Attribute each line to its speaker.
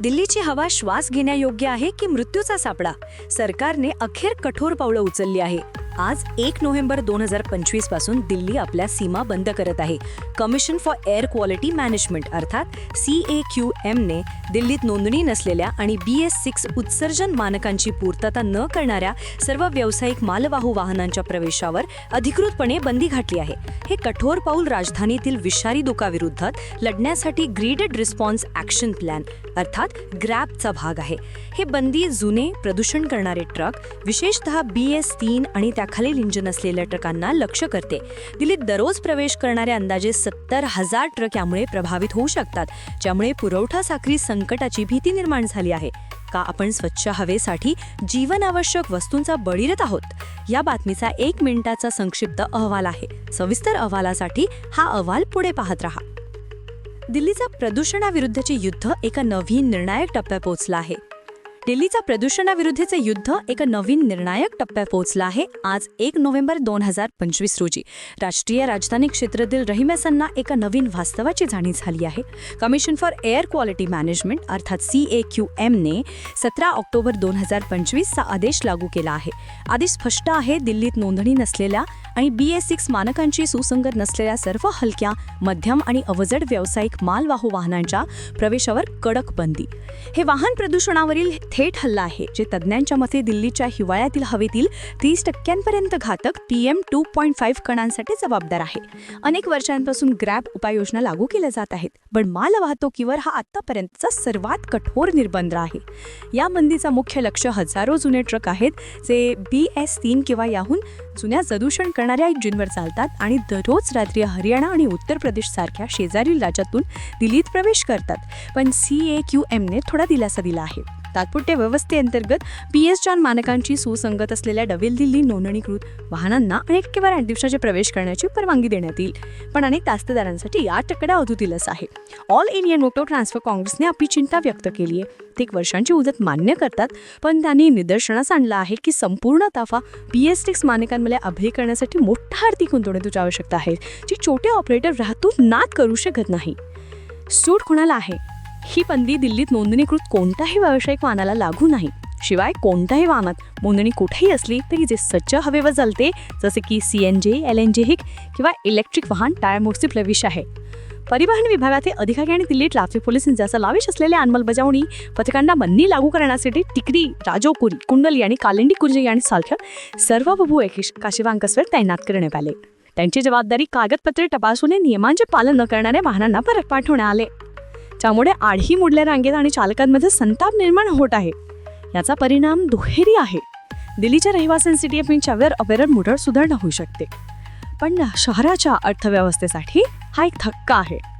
Speaker 1: दिल्लीची हवा श्वास घेण्यायोग्य आहे की मृत्यूचा सापडा? सरकारने अखेर कठोर पावलं उचलली आहे. आज एक नोव्हेंबर दोन हजार पंचवीसपासून दिल्ली आपल्या सीमा बंद करत आहे. Commission for air quality management अर्थात सी ए क्यू एमने दिल्लीत नोंदणी नसलेल्या आणि बी एस सिक्स उत्सर्जन मानकांची पूर्तता न करणाऱ्या सर्व व्यावसायिक मालवाहू वाहनांच्या प्रवेशावर अधिकृतपणे बंदी घातली आहे. हे कठोर पाऊल राजधानीतील विषारी धोकाविरुद्धात लढण्यासाठी ग्रीडेड रिस्पॉन्स ॲक्शन प्लॅन अर्थात ग्रॅपचा भाग आहे. हे बंदी जुने प्रदूषण करणारे ट्रक विशेषतः बी एस तीन आणि त्याखालील इंजिन असलेल्या ट्रकांना लक्ष करते. दिल्लीत दररोज प्रवेश करणारे अंदाजे सत्तर हजार ट्रक यामुळे प्रभावित होऊ शकतात ज्यामुळे पुरवठा साखळी संकटाची भीती निर्माण झाली आहे. का आपण स्वच्छ हवेसाठी जीवनावश्यक वस्तूंचा बळीरत आहोत? या बातमीचा एक मिनिटाचा संक्षिप्त अहवाल आहे. सविस्तर अहवालासाठी हा अहवाल पुढे पाहत राहा. दिल्लीचा प्रदूषणाविरुद्धचे युद्ध एका नवीन निर्णायक टप्प्यात पोहोचला आहे. दिल्लीचा प्रदूषणाविरुद्धचे युद्ध एका नवीन निर्णायक टप्प्यात पोहोचला आहे. आज एक नोव्हेंबर दोन हजार पंचवीस रोजी राष्ट्रीय राजधानी क्षेत्रातील रहिमेसांना एका नवीन वास्तवाची जाणीव झाली आहे. Commission for air quality management अर्थात सी ए क्यू एमने सतरा ऑक्टोबर दोन हजार पंचवीसचा आदेश लागू केला आहे. आदेश स्पष्ट आहे दिल्लीत नोंदणी नसलेल्या आणि बी एस सिक्स मानकांची सुसंगत नसलेल्या सर्व हलक्या मध्यम आणि अवजड व्यावसायिक मालवाहू वाहनांच्या प्रवेशावर कडक बंदी. हे वाहन प्रदूषणावरील थेट हल्ला आहे. जे तज्ज्ञांच्या मते दिल्लीच्या हिवाळ्यातील हवेतील तीस टक्क्यांपर्यंत घातक P M two point five कणांसाठी जबाबदार आहे. अनेक वर्षांपासून ग्रॅब उपाययोजना लागू केल्या जात आहेत. पण माल वाहतुकीवर हा आतापर्यंतचा सर्वात कठोर निर्बंध आहे. या बंदीचा मुख्य लक्ष हजारो जुने ट्रक आहेत जे बी एस तीन किंवा याहून जुन्या प्रदूषण करणाऱ्या इंजिनवर चालतात आणि दररोज रात्री हरियाणा आणि उत्तर प्रदेश सारख्या शेजारील राज्यातून दिल्लीत प्रवेश करतात. पण सी ए क्यू एमने थोडा दिलासा दिला आहे. तात्पुरत्या व्यवस्थेअंतर्गत पी एस जॉन मानकांची सुसंगत असलेल्या डबेल दिल्ली नोंदणीकृत वाहनांना अनेक किंवा आठ दिवसाचे प्रवेश करण्याची परवानगी देण्यात येईल. पण अनेक तास्तदारांसाठी या टक्कडा अधुतीलच आहे. ऑल इंडियन मोटो ट्रान्सफर काँग्रेसने आपली चिंता व्यक्त केली आहे. ते एक वर्षांची मुदत मान्य करतात पण त्यांनी निदर्शनास आणलं आहे की संपूर्ण ताफा पी एस टिक्स मानकांमध्ये अभय करण्यासाठी मोठा आर्थिक गुंतवणुकीची आवश्यकता आहे जी छोटे ऑपरेटर राहतून नाद करू शकत नाही. सूट कोणाला आहे? ही बंदी दिल्लीत नोंदणीकृत कोणत्याही व्यावसायिक वाहनाला लागू नाही. शिवाय कोणत्याही वाहनात नोंदणी कुठेही असली तरी जे सच्च हवेवर चालते जसे की C N G L N G हिक किंवा इलेक्ट्रिक वाहन टायर प्रवेश आहे. परिवहन विभागाचे अधिकारी आणि दिल्ली ट्रॅफिक पोलीस यांचा लावेश असलेल्या अंमलबजावणी पथकांना बंदी लागू करण्यासाठी टिकरी राजोपुरी कुंडली आणि कालिंडी कुर्जी यांसारख्या सर्व बभू काशिवांकसवर तैनात करण्यात आले. त्यांची जबाबदारी कागदपत्रे तपासून नियमांचे पालन न करणाऱ्या वाहनांना परत पाठवण्यात आले. त्यामुळे आढी मुडल्या रांगेत आणि चालकांमध्ये संताप निर्माण होत आहे. याचा परिणाम दुहेरी आहे. दिल्लीच्या रहिवाशांसाठी यांच्यावर अवेरर मुदळ सुधारणा होऊ शकते. पण शहराच्या अर्थव्यवस्थेसाठी हा एक धक्का आहे.